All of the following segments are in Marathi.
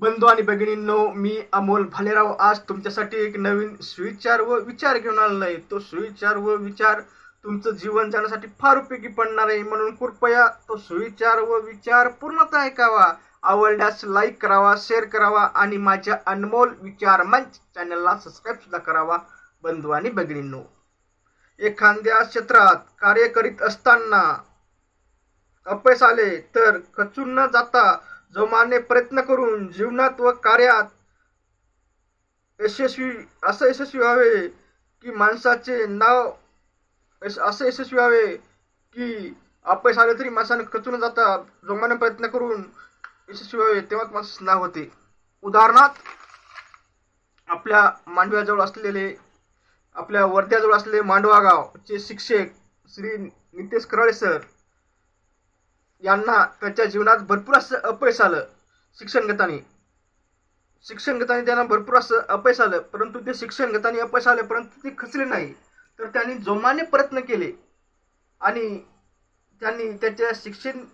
बंधू आणि भगिनींनो मी अमोल भालेराव. आज तुमच्यासाठी एक नवीन सुविचार व विचार घेऊन आलेला आहे. तो सुविचार व विचार तुमचं जीवन जाण्यासाठी फार उपयोगी पडणार आहे. म्हणून कृपया तो सुविचार व विचार पूर्णतः ऐकावा. आवडल्यास लाईक करावा शेअर करावा आणि माझ्या अनमोल विचार मंच चॅनलला सबस्क्राईब सुद्धा करावा बंधू आणि भगिनींनो. एखाद्या क्षेत्रात कार्य करीत असताना अपयश आले तर खचून न जाता जोमाने प्रयत्न करून जीवनात व कार्यात यशस्वी असं यशस्वी व्हावे की माणसाचे नाव असं यशस्वी व्हावे की अपयश आले तरी माणसाने खचून जाता जोमाने प्रयत्न करून यशस्वी व्हावे तेव्हाच माणसाचे नाव होते. उदाहरणार्थ आपल्या मांडव्याजवळ असलेले आपल्या वर्ध्याजवळ असलेले मांडवा गावचे शिक्षक श्री नितेश कराळे सर यांना त्यांच्या जीवनात भरपूर असं अपयश आलं शिक्षण घेताना. शिक्षण घेताना त्यांना भरपूर असं अपयश आलं परंतु ते शिक्षण घेताना अपयश आले परंतु ते खचले नाही. तर त्यांनी जोमाने प्रयत्न केले आणि त्यांनी त्याच्या शिक्षण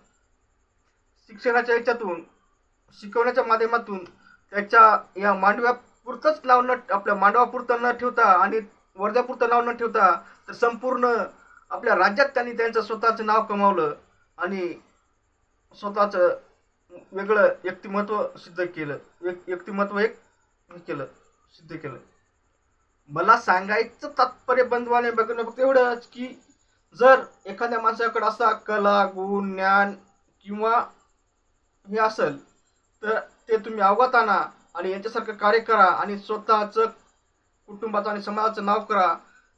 शिक्षणाच्या याच्यातून शिकवण्याच्या माध्यमातून त्याच्या या मांडव्यापुरतंच नाव न आपल्या मांडवापुरतं न ठेवता आणि वर्ध्यापुरतं नाव न ठेवता तर संपूर्ण आपल्या राज्यात त्यांनी त्यांचं स्वतःचं नाव कमावलं आणि स्वतःचं वेगळं व्यक्तिमत्व सिद्ध केलं. व्यक व्यक्तिमत्व एक हे केलं सिद्ध केलं. मला सांगायचं तात्पर्य बंधवाने बघणं फक्त एवढंच की जर एखाद्या माणसाकडे असा कला गुण ज्ञान किंवा हे असेल तर ते तुम्ही अवगत आणा आणि यांच्यासारखं कार्य करा आणि स्वतःचं कुटुंबाचं आणि समाजाचं नाव करा.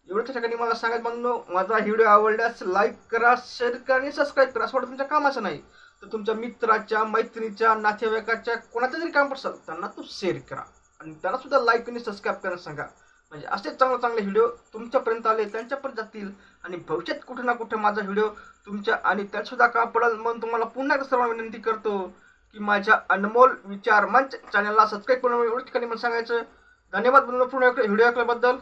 एवढ्या ठिकाणी मला सांगायचं म्हणून माझा व्हिडिओ आवडल्यास लाईक करा शेअर करा आणि सबस्क्राईब करा. असं वाटतं तुमच्या कामाचं नाही. तर तुमच्या मित्राच्या मैत्रिणीच्या नातेवाईकाच्या कोणाचं जरी काम असेल त्यांना तो शेअर करा. आणि त्यांना सुद्धा लाईक आणि सबस्क्राईब करायला सांगा. म्हणजे असे चांगले चांगले व्हिडिओ तुमच्यापर्यंत आले त्यांच्यापर्यंत जातील आणि भविष्यात कुठे ना कुठे माझा व्हिडिओ तुमच्या आणि त्यातसुद्धा काम पडेल म्हणून तुम्हाला पुन्हा एकदा सर्वांना विनंती करतो की माझ्या अनमोल विचार मंच चॅनलला सबस्क्राईब करून एवढ्या ठिकाणी मला सांगायचं. धन्यवाद म्हणून पुन्हा व्हिडिओ ऐकल्याबद्दल.